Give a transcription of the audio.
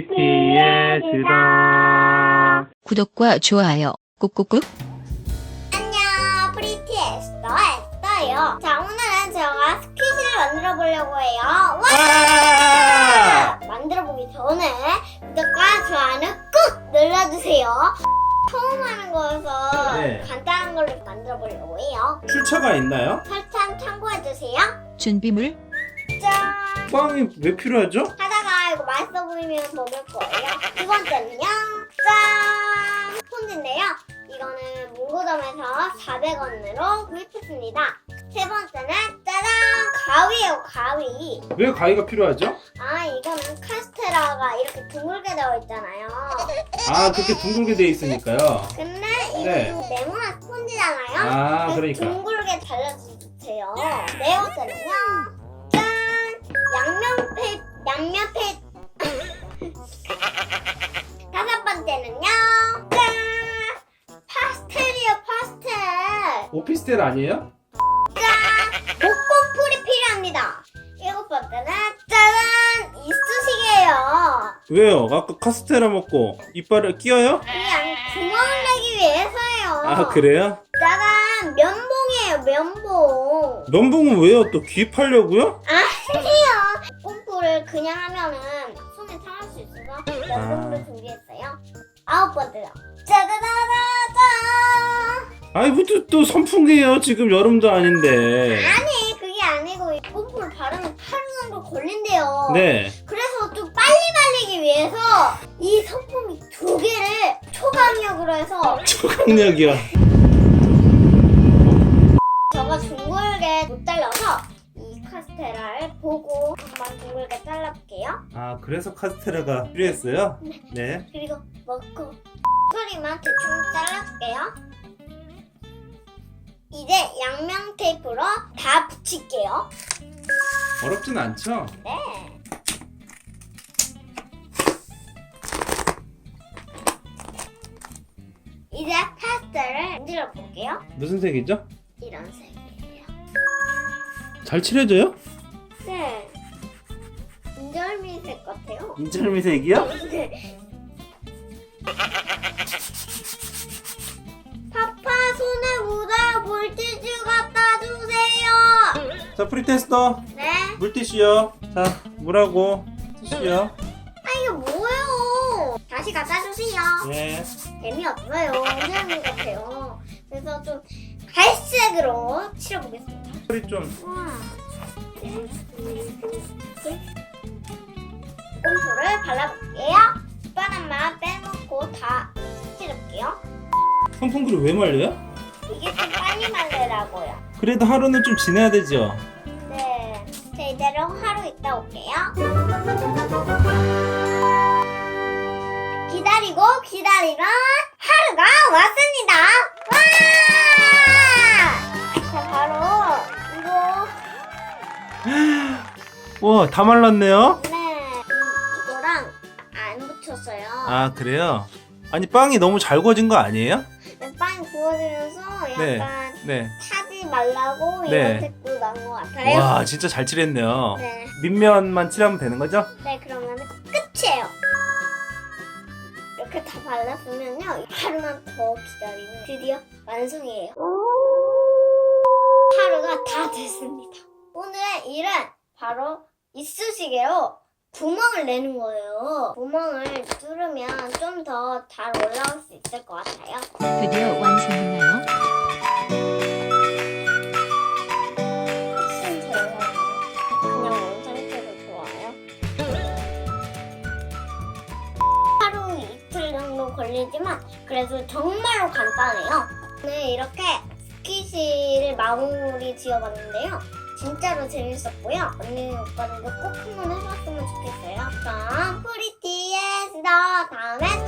프리티의 수다. 구독과 좋아요 꾹꾹꾹. 안녕. 프리티 에스터 에스터예요. 자 오늘은 제가 스퀴즈를 만들어 보려고 해요. 와! 만들어 보기 전에 구독과 좋아요는 꾹 눌러주세요. 처음 하는 거여서 네. 간단한 걸로 만들어 보려고 해요. 출처가 있나요? 설탕 참고해주세요. 준비물. 짠! 빵이 왜 필요하죠? 맛있어 보이면 먹을 거예요. 두 번째는요. 짠! 스폰지인데요. 이거는 문고점에서 400원으로 구입했습니다. 세 번째는 짜잔! 가위예요 가위. 왜 가위가 필요하죠? 아 이거는 카스테라가 이렇게 둥글게 되어 있잖아요. 아 그렇게 둥글게 돼 있으니까요. 근데 이거 네. 좀 네모난 스폰지잖아요. 아 그래서 그러니까. 둥글게 잘라주세요. 네 번째는요. 짠! 양면 페 양면 페 다섯 번째는요 짠 파스텔이요 파스텔 오피스텔 아니에요? 목공풀이 필요합니다 일곱 번째는 짜잔 이쑤시개예요 왜요? 아까 카스테라 먹고 이빨을 끼어요? 그게 아니고 구멍을 내기 위해서예요 아 그래요? 짜잔 면봉이에요 면봉 면봉은 왜요? 또 귀입하려고요? 아니에요 꼼프를 그냥 하면은 수 있어서 면봉도 준비했어요 아홉 번째요 짜자자자자 아이 뭐또 또 선풍기예요 지금 여름도 아닌데. 아니 그게 아니고 이 꼼프를 바르면 하루 정도 걸린대요 네. 그래서 좀 빨리 말리기 위해서 이 선풍기 두 개를 초강력으로 해서 초강력이요. 보고 한번 둥글게 잘라볼게요. 아 그래서 카스테라가 필요했어요? 네. 그리고 먹고 소리만 대충 잘라줄게요. 이제 양면 테이프로 다 붙일게요. 어렵진 않죠? 네. 이제 파스텔을 만들어 볼게요. 무슨 색이죠? 이런 색이에요. 잘 칠해져요? 네. 인절미색 같아요. 인절미색이요? 네. 파파 손에 묻어요. 물티슈 갖다 주세요. 자 프리테스터 네. 물티슈요. 자 물하고 티슈요. 아 이게 뭐예요? 다시 갖다 주세요. 네. 재미없어요. 인절미 같아요. 그래서 좀 갈색으로 칠해보겠습니다. 소리 좀. 와. 꼼수를 발라볼게요. 바람만 빼놓고 다 칠해볼게요. 선풍기를 왜 말려요? 이게 좀 빨리 말리라고요. 그래도 하루는 좀 지나야 되죠. 네. 자, 이대로 하루 있다 올게요. 기다리고 기다리면 하루가 왔습니다. 와! 자, 바로 이거 와, 다 말랐네요. 아, 그래요? 아니, 빵이 너무 잘 구워진 거 아니에요? 네, 빵 구워지면서 약간 네. 네. 타지 말라고 네. 이런 색도 난것 같아요. 와, 진짜 잘 칠했네요. 네. 밑면만 칠하면 되는 거죠? 네, 그러면 끝이에요. 이렇게 다 발랐으면요. 하루만 더 기다리면 드디어 완성이에요. 하루가 다 됐습니다. 오늘의 일은 바로 이쑤시개로 구멍을 내는 거예요. 구멍을 뚫으면 좀 더 잘 올라올 수 있을 것 같아요. 드디어 완성했나요? 훨씬 잘 나와요. 그냥 원 상태도 좋아요. 하루 이틀 정도 걸리지만 그래도 정말로 간단해요. 오늘 이렇게 스키시를 마무리 지어봤는데요. 진짜로 재밌었고요. 언니 오빠들도 꼭 한번 해봤으면 좋겠어요. 그럼 프리티에서 다음에